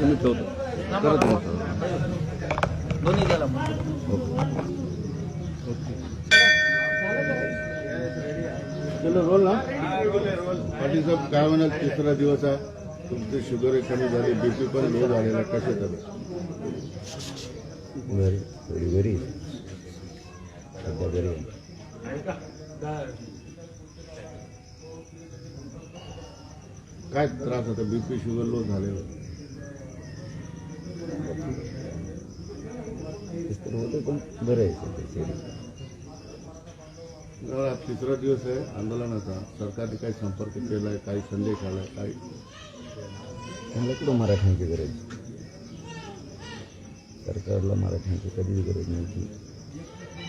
मी ठेवतो. करत दोन्ही द्याला चलो रोल ना पाटील साहेब काय म्हणाल तिसरा दिवस आहे तुमचे शुगर कमी झाली बीपी पण लो झालेला कसं झालं बरी व्हेरी सध्या काय त्रास होता बीपी शुगर लो झालेलं तर होतं. पण बरं आहे आज तिसरा दिवस आहे आंदोलनाचा. सरकारने काही संपर्क केलाय काही संदेश आलाय काही. त्यांना कुठं मराठ्यांची गरज? सरकारला मराठ्यांची कधीच गरज नव्हती.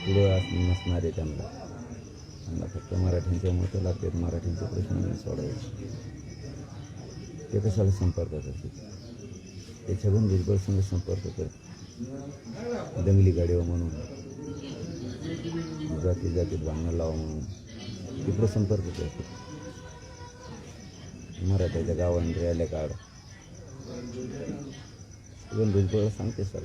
पुढं नसणार आहे त्यांना. त्यांना फक्त मराठ्यांच्या मतं लागतात मराठ्यांचे प्रश्न नाही सोडवायचे. ते कशाला संपर्कात असते ते छगन भुजबळ संघ संपर्क करत दंगली गाडीवा म्हणून जाती जातीत भांडणं लावा म्हणून तिकडं संपर्क करतो मराठ्याच्या गावांनी रॅल्या काढ छगन भुजबळ सांगते सर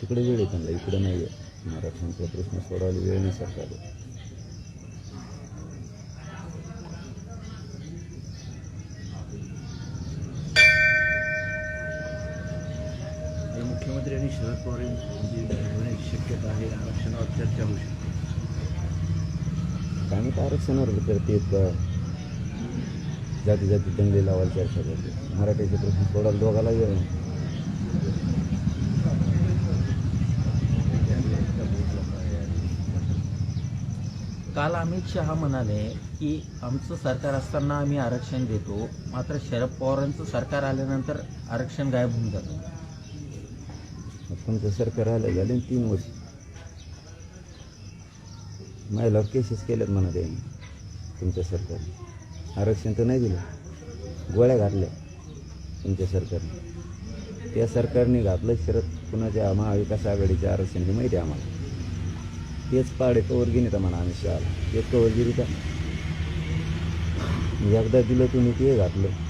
तिकडे वेळ आहे त्यांना इकडे नाही आहे मराठ्यांचा प्रश्न सोडवायला वेळ नाही सरकारला शरद पवार यांची होण्याची शक्यता आहे आरक्षणावर चर्चा होऊ शकते. काय माहिती आरक्षणावर करते जाती जाती दंगली लावायला चर्चा करते. मराठ्याचे प्रश्न सोडायला दोघाला नाही. काल अमित शहा म्हणाले की आमचं सरकार असताना आम्ही आरक्षण देतो मात्र शरद पवारांचं सरकार आल्यानंतर आरक्षण गायब होऊन जातं. मग तुमचं सरकार आलं झालं तीन वर्ष महिलावर केसेस केल्यात म्हणा ते तुमच्या सरकारने आरक्षण तर नाही दिलं गोळ्या घातल्या तुमच्या सरकारने त्या सरकारने घातलं शरद कुणाच्या महाविकास आघाडीचे आरक्षण हे माहिती आहे आम्हाला तेच पाडे कवर घेणे तर म्हणा आम्ही शहाला तेच कवर गिरी का एकदा दिलं तुम्ही ते घातलं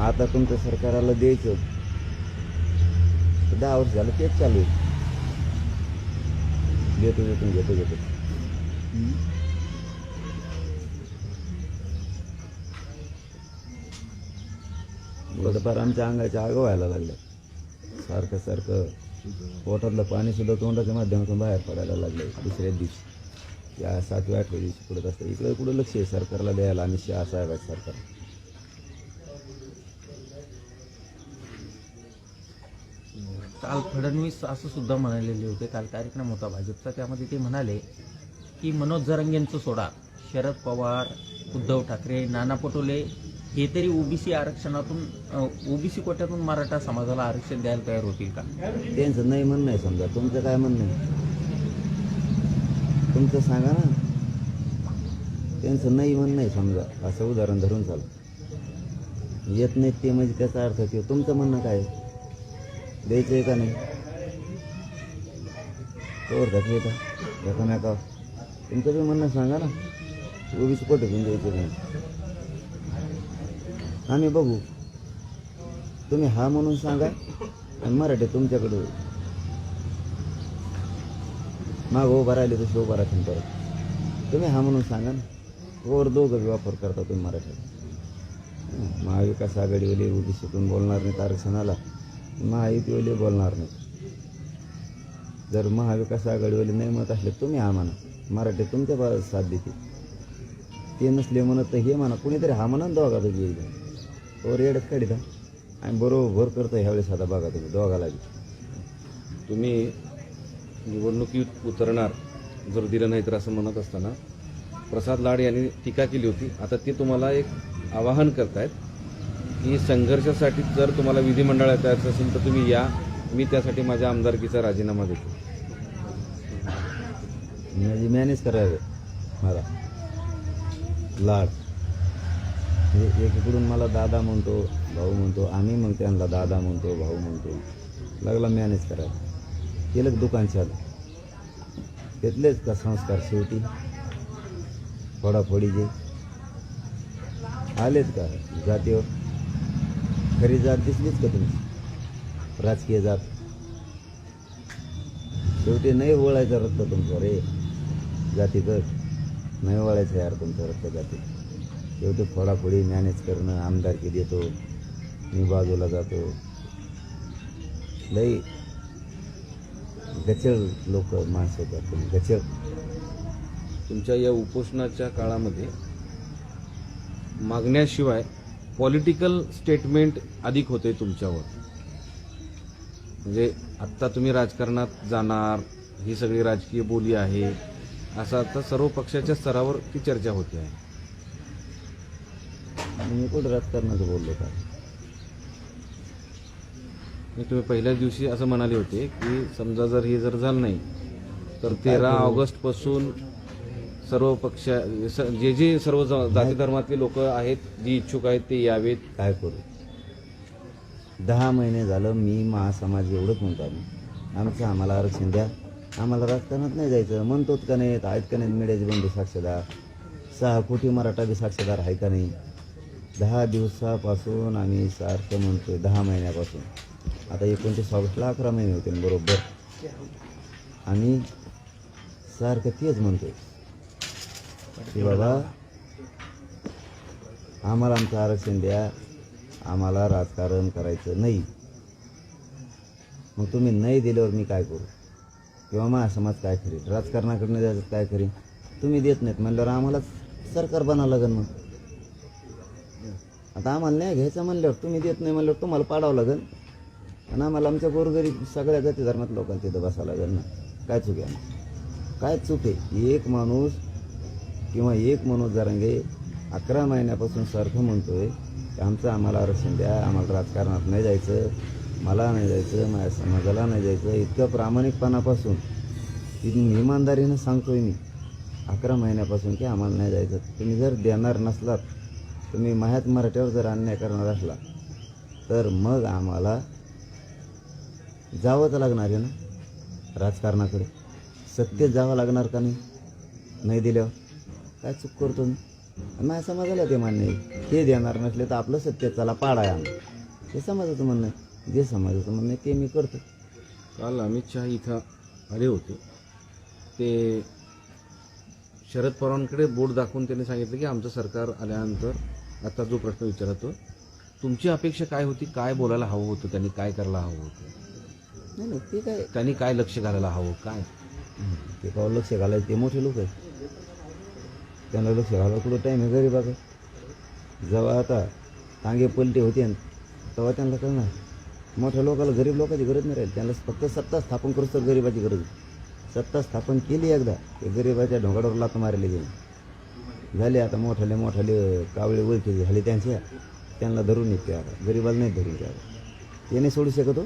आता तुमचं सरकाराला द्यायचं. दहा वर्ष झालं तेच चालू आहे. घेतो घेतो घेतो घेतो. थोडंफार आमच्या अंगाच्या आग व्हायला लागल्या. सारखं सारखं पोटातलं पाणी सुद्धा तोंडाच्या माध्यमातून बाहेर पडायला लागलं दुसऱ्या दिवशी. या सातव्या आठव्या दिवशी पडत असतं. इकडं कुठं लक्ष आहे सरकारला द्यायला आणि शहा साहेब आहेत सरकार? काल फडणवीस असं सुद्धा म्हणालेले होते. काल कार्यक्रम होता भाजपचा. त्यामध्ये ते म्हणाले की मनोज जरंगेंचं सोडा. शरद पवार उद्धव ठाकरे नाना पटोले हे तरी ओबीसी आरक्षणातून ओबीसी कोट्यातून मराठा समाजाला आरक्षण द्यायला तयार होतील का? त्यांचं नाही म्हणणं आहे समजा. तुमचं काय म्हणणं आहे? तुमचं सांगा ना. त्यांचं नाही म्हणणं आहे समजा. असं उदाहरण धरून चाल. येत नाहीत ते म्हणजे त्याचा अर्थ किंवा तुमचं म्हणणं काय आहे? द्यायचं आहे का नाही? तोवर घातली येतं एकामेका तुमचं बी म्हणणं सांगा ना ओबीसी कोटे घेऊन द्यायचं नाही आम्ही बघू तुम्ही हा म्हणून सांगा आणि मराठी तुमच्याकडे होईल. मागं उभा राहिले तसे उभा राहतील परत तुम्ही हा म्हणून सांगा ना वर दोघं वापर करता तुम्ही मराठीत महाविकास आघाडीवाले ओबीसीतून बोलणार नाही तारक सणाला महायुतीवाले बोलणार नाही. जर महाविकास आघाडीवाले नाही म्हणत असले तुम्ही हा म्हणा. मराठी तुमच्या बा साथ देते ते नसले म्हणत तर हे म्हणा कुणीतरी हा म्हणा दोघा दोघी येईल. तो रेडच काढिता आणि बरोबर करतो ह्यावेळेस आता बघा तुम्ही दोघाला बी तुम्ही निवडणुकीत उतरणार जर दिलं नाही तर असं म्हणत असताना प्रसाद लाड यांनी टीका केली होती. आता ते तुम्हाला एक आवाहन करतायत. की संघर्षासाठी जर तुम्हाला विधिमंडळात यायचं असेल तर तुम्ही या. मी त्यासाठी माझ्या आमदारकीचा राजीनामा देतो. म्हणजे मॅनेज करावे. मला. लाड. हे एकीकडून मला दादा म्हणतो भाऊ म्हणतो आम्ही मग त्यांना दादा म्हणतो भाऊ म्हणतो. लागला मॅनेज करायला. केलं दुकान चालू. घेतलेच का संस्कार शेवटी? फोडाफोडीचे आलेत का जातीवर? खरी जात दिसलीच का तुम्ही? राजकीय जात. शेवटी नाही वळायचं रक्त तुमचं रे. जातीगट नाही वळायचं यार तुमचं रक्त जाती. शेवटी फोडाफोडी मॅनेज करणं आमदारकी देतो. मी बाजूला जातो. लई गचळ लोक माणसं आहेत गचळ. तुमच्या या उपोषणाच्या काळामध्ये मागण्याशिवाय पॉलिटिकल स्टेटमेंट अधिक होते तुमच्यावर. म्हणजे आत्ता तुम्ही राजकारणात जाणार ही सगळी राजकीय बोली आहे असं आता सर्व पक्षाच्या स्तरावर ती चर्चा होते आहे. मी कुठं राजकारणाचं बोललो का? तुम्ही पहिल्याच दिवशी असं म्हणाले होते की समजा जर हे जर झालं नाही तर तेरा ऑगस्टपासून सर्व पक्ष स- जे जे सर्व जाती धर्मातले लोक आहेत जी इच्छुक आहेत ते यावेत. काय करू? दहा महिने झालं मी महासमाज एवढंच म्हणतो आम्ही. आमचं आम्हाला आरक्षण द्या. आम्हाला राजकारणात नाही जायचं. म्हणतोच का नाहीत आहेत का नाहीत मीडियाचे बंधू साक्षीदार? सहा कोटी मराठा बी साक्षीदार आहे का नाही? दहा दिवसापासून आम्ही सारखं म्हणतोय दहा महिन्यापासून. आता एकोणतीस ऑगस्टला अकरा महिने होते बरोबर. आम्ही सारखं तेच म्हणतोय. की बाबा आम्हाला आमचं आरक्षण द्या. आम्हाला राजकारण करायचं नाही. मग तुम्ही नाही दिल्यावर मी काय करू? किंवा माझा समाज काय करेल? राजकारणाकडनं द्यायचं काय करेन तुम्ही देत नाहीत म्हणल्यावर आम्हाला सरकार बनावं लागेल मग. आता आम्हाला नाही घ्यायचं म्हणल्यावर तुम्ही देत नाही म्हणल्यावर तुम्हाला पाडावं लागेल आणि आम्हाला आमच्या गोरगरीब सगळ्या जाती धर्मात लोकांना तिथं बसावं लागेल ना. काय चूक आहे? काय चूक आहे? एक माणूस किंवा एक मनोज जारंगे अकरा महिन्यापासून सारखं म्हणतो आहे की आमचं आम्हाला आरक्षण द्या आम्हाला राजकारणात नाही जायचं मला नाही जायचं माझ्या समाजाला नाही जायचं. इतकं प्रामाणिकपणापासून इथून इमानदारीनं सांगतो आहे मी अकरा महिन्यापासून की आम्हाला नाही जायचं. तुम्ही जर देणार नसलात तुम्ही माह्यात मराठ्यावर जर अन्याय करणार असला तर मग आम्हाला जावंच लागणार आहे ना राजकारणाकडे? सत्य जावं लागणार का नाही? नाही दिल्यावर? काय चूक करतो मी? माझ्या समाजाला ते मान्य आहे. ते देणार नसले तर आपलं सत्य चला पाडाय. आम्ही हे समाजाचं म्हणणं आहे. जे समाजाचं म्हणणं आहे ते मी करतो. काल अमित शहा इथं आले होते. ते शरद पवारांकडे बोट दाखवून त्यांनी सांगितलं की आमचं सरकार आल्यानंतर आता जो प्रश्न विचारतो तुमची अपेक्षा काय होती? काय बोलायला हवं होतं? त्यांनी काय करायला हवं होतं? नाही नाही ते काय त्यांनी काय लक्ष घालायला हवं? काय? ते का लक्ष घालायचे? ते मोठे लोक आहेत. त्यांना लक्ष घालायला कुठं टाईम आहे गरीबाचा? जेव्हा आता टांगे पलटे होते तेव्हा त्यांना कळणार मोठ्या लोकाला गरीब लोकांची गरज नाही राहील. त्यांना फक्त सत्ता स्थापन करूच तर गरीबाची गरज सत्ता स्थापन केली एकदा ते गरीबाच्या ढोंगाडावर लात मारले गेले. झाले आता मोठाले मोठाले कावळे ओळखी झाले त्यांच्या त्यांना धरून येते आता. गरीबाला नाही धरून ते आता. सोडू शकत हो.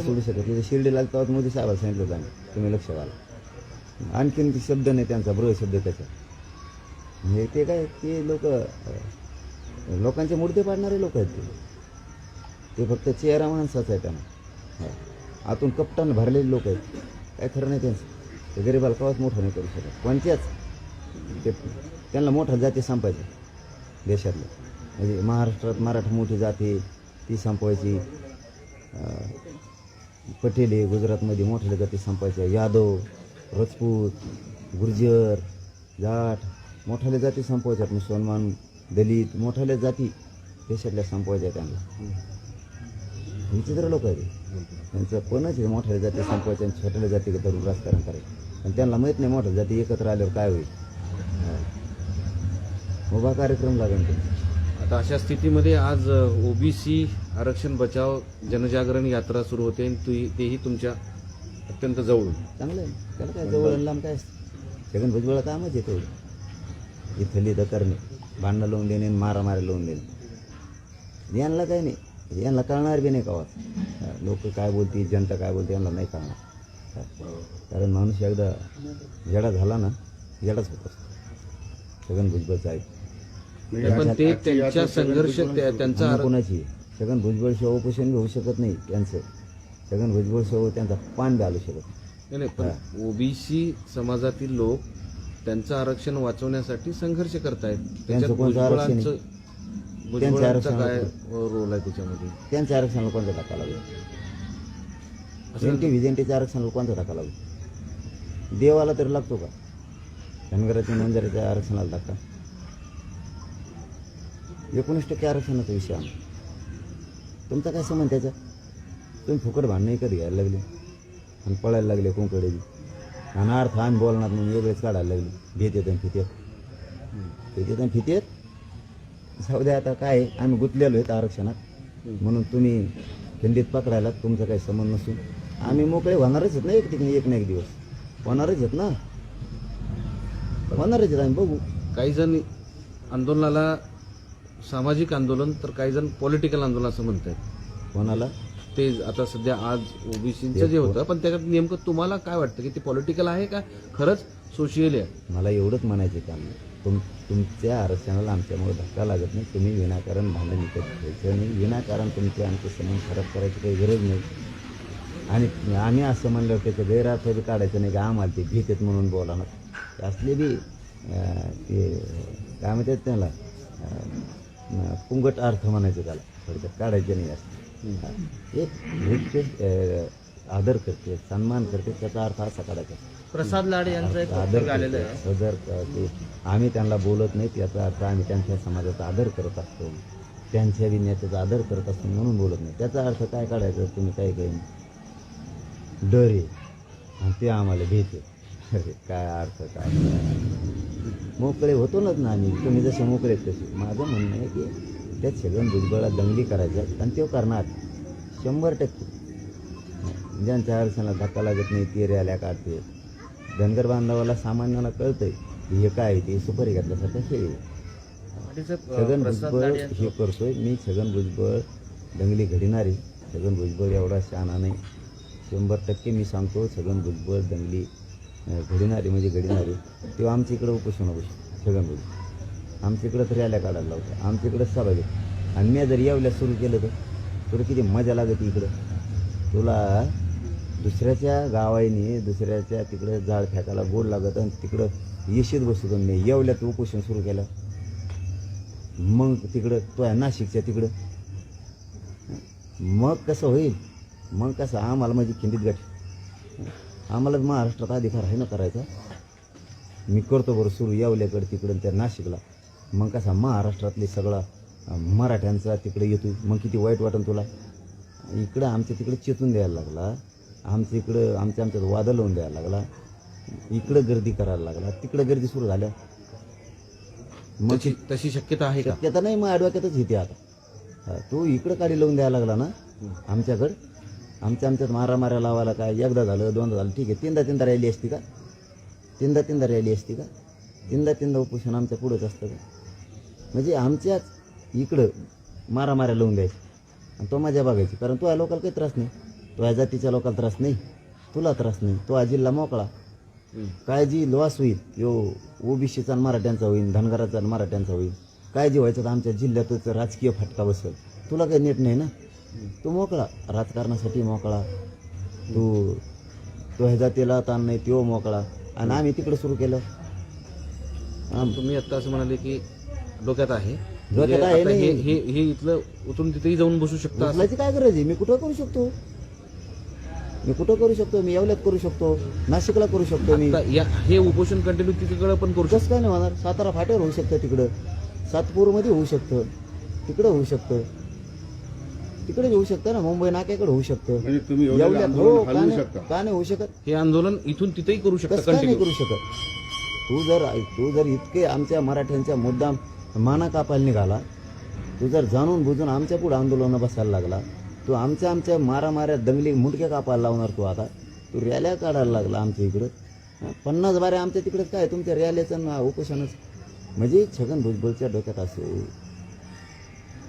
सोडू शकत तिथे शिर्डी लागतात तेव्हा मोदी साहेबाला सांगितलं होतं आम्ही. तुम्ही लक्ष घाला. आणखीन शब्द नाही त्यांचा ब्रह शब्द त्याचा. हे ते काय ते लोक लोकांचे मुडदे पाडणारे लोक आहेत ते. ते फक्त चेहरा माणसाचा आहे त्यांना. आतून कपटान भरलेले लोक आहेत. काय खरं नाही त्यांचं. ते गरीब कवाच मोठं नाही करू शकत. कोणत्याच ते त्यांना मोठा जाती संपायच्या देशातल्या म्हणजे महाराष्ट्रात मराठा मोठी जाती ती संपवायची. पटेले गुजरातमध्ये मोठ्या जाती संपायच्या. यादव राजपूत गुर्जर जाट. मोठ्याल्या जाती संपवायच्यात मुसलमान दलित मोठ्याल्या जाती देशातल्या संपवायच्या त्यांना. विचित्र लोक आहेत हे. त्यांचं कोणच आहे मोठ्या जाती संपवायच्या आणि छोट्याल्या जाती धरून राजकारण करायचं. आणि त्यांना माहीत नाही मोठ्या जाती एकत्र आल्यावर काय होईल. हा. उभा कार्यक्रम लागेल आता अशा स्थितीमध्ये आज ओबीसी आरक्षण बचाव जनजागरण यात्रा सुरू होते आणि तेही तुमच्या अत्यंत जवळ चांगलं आहे. त्याला काय जवळ लांब काय असतं? छगन भुजबळ कामच आहे इथली करणे. भांडणं लावून देणे आणि मारामारी लावून देणे. यांना काही नाही. यांना कळणार बी नाही कवा लोक काय बोलतील जनता काय बोलते यांना नाही कळणार. हा. कारण माणूस एकदा येडा झाला ना येडाच होत असतो. छगन भुजबळचा आहे पण ते त्यांच्या संघर्ष त्या- त्यांचा कोणाची? छगन भुजबळ शिवाय उपोषण होऊ शकत नाही त्यांचं छगन भुजबळ शिवाय त्यांचा पान बी आलू शकत नाही, ओबीसी समाजातील लोक त्यांचं आरक्षण वाचवण्यासाठी संघर्ष करतायत. त्याच्यात कोणतं आरक्षण भुजबळांचा आरक्षण काय. रोल आहे त्याच्यामध्ये? त्यांच्या आरक्षणाला कोणता धक्का लागला? एनटी व्हिजेंटीच्या आरक्षणाला कोणता धक्का लागला? देवाला तरी लागतो का? धनगराच्या नोंदऱ्याच्या आरक्षणाला धक्का? एकोणीस टक्के आरक्षणाचा विषय आमचा तुमचा काय संबंध त्याचा? तुम्ही फुकट भांडणं कधी घ्यायला लागले? आणि पळायला लागले कोणकडे आणि अर्थ आणि बोलणार म्हणून वेगळेच काढायला लागले. घेत येत आणि फितेत घेत येत आणि फितेत जाऊ द्या आता काय आम्ही गुंतलेलो आहेत आरक्षणात. म्हणून तुम्ही खंडीत पकडायला तुमचा काही संबंध नसून. आम्ही मोकळे होणारच आहेत ना एक ठिकाणी एक ना एक दिवस. होणारच आहेत ना. होणारच आहेत आम्ही बघू. काही जण आंदोलनाला सामाजिक आंदोलन तर काही जण पॉलिटिकल आंदोलन असं म्हणतात कोणाला? ते आता सध्या आज ओबीसीचं जे होतं पण त्याच्यात नेमकं तुम्हाला काय वाटतं? की ते पॉलिटिकल आहे का? खरंच सोशियल आहे? मला एवढंच म्हणायचं काम तुम तुमच्या आरक्षणाला आमच्यामुळे धक्का लागत नाही. तुम्ही विनाकारण भांडण विकत घ्यायचं नाही. विनाकारण तुमचे आमचे संबंध खराब करायची काही गरज नाही. आणि आम्ही असं म्हणलं त्याचं गैरअर्थ बी काढायचं नाही का आम्हाला ते भीत आहेत म्हणून बोला ना. असले बी ते काय म्हणतात त्याला? पुंगट अर्थ म्हणायचं त्याला. थोडक्यात काढायचं नाही असं. एक अं, आदर करते सन्मान करते त्याचा अर्थ असा काढायचा प्रसाद लाड यांचं एक आदर वक्तव्य आलेलं आहे. करतो, सदर करते. आम्ही त्यांना बोलत नाही याचा अर्थ आम्ही त्यांच्या समाजाचा आदर करत असतो. त्यांच्या विन्यासाचा आदर करत असतो म्हणून बोलत नाही. त्याचा अर्थ काय काढायचा तुम्ही काय काही डर आहे आणि ते आम्हाला भीत. अरे काय अर्थ काय? मोकळे होतो ना आम्ही. तुम्ही जसे मोकळे आहेत तसे. माझं म्हणणं आहे की त्या छगन भुजबळला दंगली करायच्या आणि तो करणार. शंभर टक्के. ज्यांच्या आरक्षणाला धक्का लागत नाही ते रॅल्या काढते धनगर बांधवाला सामान्याला कळतंय की हे काय ते सुपारी घातल्यासारखं खेळ छगन भुजबळ हे करतोय. मी छगन भुजबळ दंगली घडणारे छगन भुजबळ एवढा शहाणा नाही. शंभर टक्के मी सांगतो छगन भुजबळ दंगली घडणारे म्हणजे घडणारे तेव्हा आमच्या इकडं उपोषण बसू छगन भुजबळ. आमच्या इकडं तर रॅल्या काढायला लावतं. आमच्या इकडं सभा घेत. आणि मी जर येवल्या सुरू केलं तर तुला किती मजा लागते इकडं. तुला दुसऱ्याच्या गावाईने दुसऱ्याच्या तिकडं जाळ फेकायला गोड लागत आणि तिकडं येशीत बसतो मी. येवल्यात उपोषण सुरू केलं. मग तिकडं तो आहे नाशिकच्या तिकडं. मग कसं होईल? मग कसं? आम्हाला माझी खिंडीत गाठी. आम्हाला महाराष्ट्रात अधिकार आहे ना करायचा? मी करतो बरं सुरू येवल्याकडे तिकडं त्या नाशिकला. मग कसा महाराष्ट्रातले सगळा मराठ्यांचा तिकडे येतो मग किती वाईट वाटन तुला? इकडं आमच्या तिकडे चेतून द्यायला लागला. आमच्या इकडं आमच्या आमच्यात वादळ लावून द्यायला लागला. इकडं गर्दी करायला लागला. तिकडं गर्दी सुरू झाल्या. मग तशी शक्यता आहे का? शक्यता नाही मग ॲडव्होकेटच येते आता. तू इकडं काढी लावून द्यायला लागला ना आमच्याकडं. आमच्या आमच्यात मारा मारा लावायला काय? एकदा झालं दोनदा झालं. ठीक आहे तीनदा तीनदा रॅली असती का? तीनदा तीनदा रॅली असती का? तीनदा तीनदा उपोषण आमच्या पुढंच असतं म्हणजे आमच्याच इकडं मारा माऱ्या लावून द्यायचं आणि तो मजा बघायची. कारण तुझ्या लोकांना काही त्रास नाही. तुझ्या जातीच्या लोकांना त्रास नाही. तुला त्रास नाही. तो हा जिल्हा मोकळा. काय जी लॉस होईल. यो ओबीसीचा आणि मराठ्यांचा होईल. धनगराचा आणि मराठ्यांचा होईल. काय जे व्हायचं तर आमच्या जिल्ह्यातच राजकीय फटका बसेल. तुला काही नेट नाही ना? तू मोकळा. राजकारणासाठी मोकळा. तू तो ह्या जातीला ताण नाही तो मोकळा. आणि आम्ही तिकडे सुरू केलं. तुम्ही आता असं म्हणाले की डोक्यात आहे. डोक्यात म्हणजे आहे आता हे नाही. हे हे इथलं उतरून तिथेही जाऊन बसू शकता असं? काय गरज आहे? मी कुठं करू शकतो? मी कुठं करू शकतो? मी येवल्यात करू शकतो. नाशिकला करू शकतो मी. आता या हे उपोषण कंटिन्यू तिकडे पण करू कसं काय नाही होणार? सातारा फाट्यावर होऊ शकतं तिकडं. सातपूरमध्ये होऊ शकतं. तिकडं होऊ शकतं. तिकडे होऊ शकतं ना? मुंबई नाक्याकडे होऊ शकतं. म्हणजे तुम्ही एवढं येवल्यात. आंदोलन हो का हलवू नाही? शकता. का नाही होऊ शकत? हे आंदोलन इथून तिथेही करू शकता कसं काय नाही कंटिन्यू करू शकत? तू जर तू जर इतके आमच्या मराठ्यांच्या मुद्दाम माना कापायला निघाला तू जर जाणून बुजून आमच्या पुढे आंदोलनं बसायला लागला तू आमच्या आमच्या मारामाऱ्या दंगली मुंडक्या कापायला लावणार तू आता. तू रॅल्या काढायला लागला आमच्या इकडं. पन्नास बाऱ्या आमच्या तिकडे काय? तुमच्या रॅल्याचं उपोषणच. म्हणजे छगन भुजबळच्या डोक्यात असो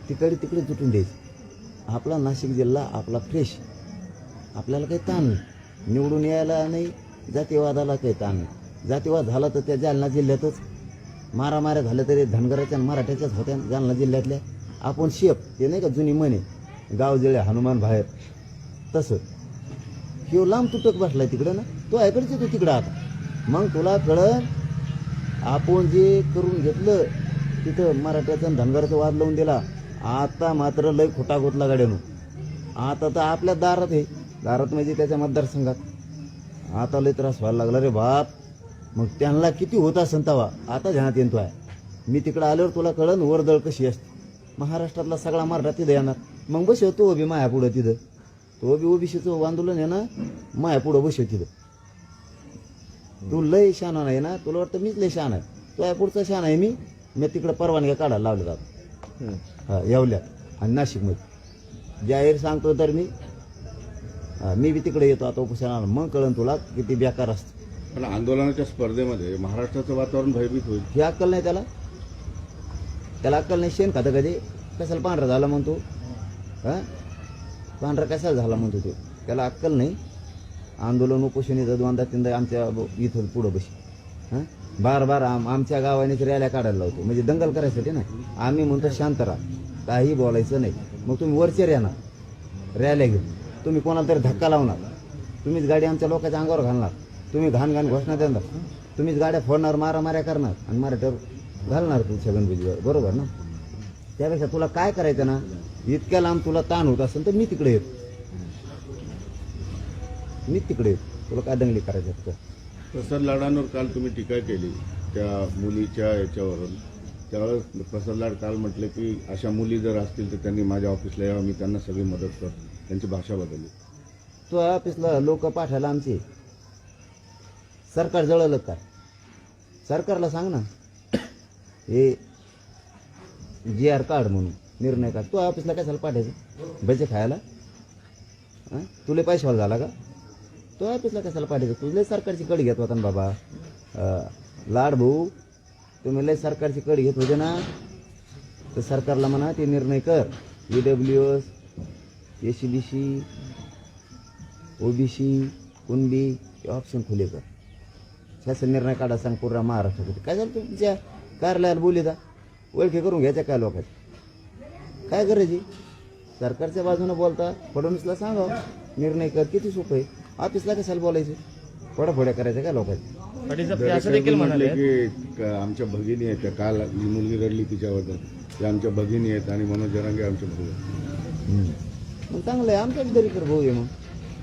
तिकडे तिकडे जुटून द्यायचं आपला नाशिक जिल्हा आपला फ्रेश. आपल्याला काही ताण नाही. निवडून यायला नाही जातीवादाला काही ताण नाही. जातीवाद झाला तर त्या जालना जिल्ह्यातच मारामाऱ्या झाल्या तरी धनगराच्या आणि मराठ्याच्याच होत्या जालना जिल्ह्यातल्या. आपण शेप ते नाही का जुनी म्हणे गाव जळे हनुमान बाहेर. तसं. ह्यो लांब तुटक बसलाय तिकडं ना. तो तो ऐकडच येतो तिकडं आता. मग तुला कळत आपण जे करून घेतलं तिथं मराठ्याचा धनगराचा वाद लावून दिला आता मात्र लय खोटा गोतला गाड्यानं आता तर आपल्या दारात आहे. दारात म्हणजे त्याच्या मतदारसंघात. आता लय त्रास व्हायला लागला रे बाप. मग त्यांना किती होता संतावा आता ध्यानात येतो आहे मी तिकडं आल्यावर तुला कळन वरदळ कशी असते. महाराष्ट्रातला सगळा मराठा तिथं येणार. मग बसव तो बी माया पुढं तिथं. तो बी ओबीसीचं आंदोलन आहे ना माया पुढं बसव तिथं. तू लय शान आहे ना तुला वाटतं मीच लय शान आहे. तो या पुढचा शान आहे मी मी तिकडं परवानग्या काढायला लावल्या जातात हा येवल्यात आणि नाशिकमध्ये. जाहीर सांगतो तर मी. मी बी तिकडे येतो आता उपोषणाला. मग कळन तुला किती बेकार असतं. पण आंदोलनाच्या स्पर्धेमध्ये महाराष्ट्राचं वातावरण भयभीत होईल. ही अक्कल नाही त्याला? त्याला अक्कल नाही शेण खातं कधी? कशाला पांढरा झाला म्हणतो? हां? पांढरा कशाला झाला म्हणतो ते? त्याला अक्कल नाही. आंदोलन उपोषणीचं दोनदा तीनदा आमच्या इथून इथं पुढं बशी. हां? बार बार आम आमच्या गावानेच रॅल्या काढायला लावतो. म्हणजे दंगल करायसाठी ना? आम्ही म्हणतो शांत राहा. काही बोलायचं नाही. मग तुम्ही वरचे येणार. रॅल्या घेऊन. तुम्ही कोणाला तरी धक्का लावणार. तुम्हीच गाडी आमच्या लोकांच्या अंगावर घालणार. तुम्ही घाण घाण घोषणा देणार. तुम्हीच गाड्या फोडणार मारामाऱ्या करणार आणि मराठ्यावर घालणार तू छगनभुजीवर. बरोबर ना? त्यापेक्षा तुला काय करायचं ना? इतक्या लांब तुला ताण होत असेल तर मी तिकडे येतो. मी तिकडे येतो. तुला काय दंगली करायचं प्रसाद लाडांवर काल तुम्ही टीका केली त्या मुलीच्या याच्यावरून. त्यावेळेस प्रसाद लाड काल म्हटले की अशा मुली जर असतील तर त्यांनी माझ्या ऑफिसला यावं. मी त्यांना सगळी मदत करतो. त्यांची भाषा बदलली. तो ऑफिसला लोक पाठायला आमचे. सरकार जळलं काय सरकारला सांग ना. हे जी आर कार्ड म्हणून निर्णय काढ तू ऑफिसला कशाला पाठायचं? भजे खायला? हां? तुले पैशावाला झाला का? तो ऑफिसला कशाला पाठायचं? तुझे सरकारची कडी घेत होता ना बाबा. लाड भाऊ तुम्ही लय सरकारची कडी घेत होते ना. तर सरकारला म्हणा ते निर्णय कर. E W S S C B C OBC Kunbi हे ऑप्शन खुले कर. शासन निर्णय काढा सांग पूर्ण महाराष्ट्रामध्ये काय झालं तुमच्या कार्यालयाला बोली दा. ओळखी करून घ्यायच्या काय लोकांची? काय करायची सरकारच्या बाजूनं बोलता फडणवीसला सांगा. निर्णय कर किती सोपं आहे? ऑफिसला कशाला बोलायचं? फोड्या करायच्या काय लोकांची? की आमच्या भगिनी आहेत काल ही मुलगी रडली तिच्याबद्दल त्या आमच्या भगिनी आहेत आणि मनोज जरांगे आमच्या भाऊ. मग चांगलं आहे आमच्या दरीकर भाऊ आहे मग.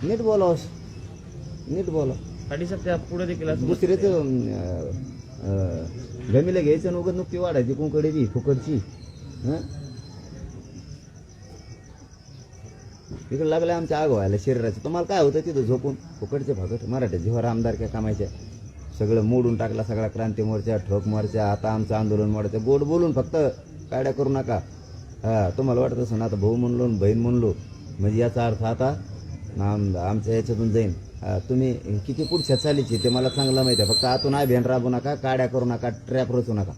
नीट बोलावस नीट बोला सर त्या पुढे देखील दुसऱ्याच गमीला घ्यायचं उगत नुकती वाढायची कुंकडे बी फुकडची हं? तिकडे लागलं आमच्या आग व्हायला शरीराचं तुम्हाला काय होतं तिथं झोपून? फुकडचे फकट मराठ्या जेव्हा आमदार काय कामायच्या सगळं मोडून टाकला सगळा क्रांती मोर्चा ठोक मोर्चा आता आमचं आंदोलन मोडायचं. गोड बोलून फक्त काड्या करू नका. हा तुम्हाला वाटत असं ना आता भाऊ म्हणलो बहीण म्हणलो. म्हणजे याचा अर्थ आता आम आमच्या याच्यातून जाईन. तुम्ही किती पुढच्या चालीची ते मला चांगलं माहिती आहे. फक्त आतून भेन राबू नका काड्या करू नका ट्रॅप रचू नका.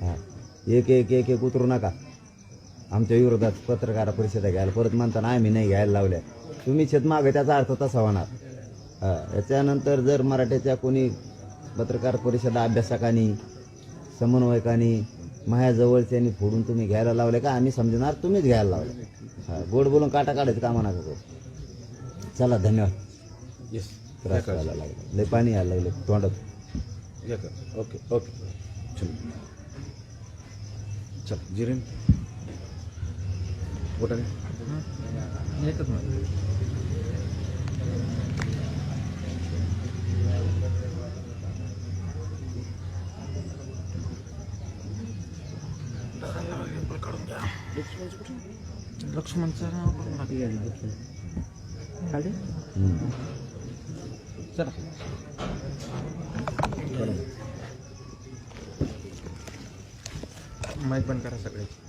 हां. एक एक एक एक उतरू नका. आमच्या विरोधात पत्रकार परिषदा घ्यायला. परत म्हणताना आम्ही नाही घ्यायला लावल्या. तुम्ही शेत मागे त्याचा अर्थ तसा होणार. हां. याच्यानंतर जर मराठ्याच्या कोणी पत्रकार परिषदा अभ्यासकांनी समन्वयकांनी माझ्याजवळच्यांनी फोडून तुम्ही घ्यायला लावले का? आम्ही समजणार तुम्हीच घ्यायला लावले. हां. गोड बोलून काटा काढायचं कामा नका. चला धन्यवाद. येस त्रास व्हायला लागला. लय पाणी यायला लागले तोंडात. या का ओके ओके चल चल जिरेन बोटाने एकच मिनिट. लक्ष्मणचं नाव करून. चला. माहीत पण करा सगळ्याची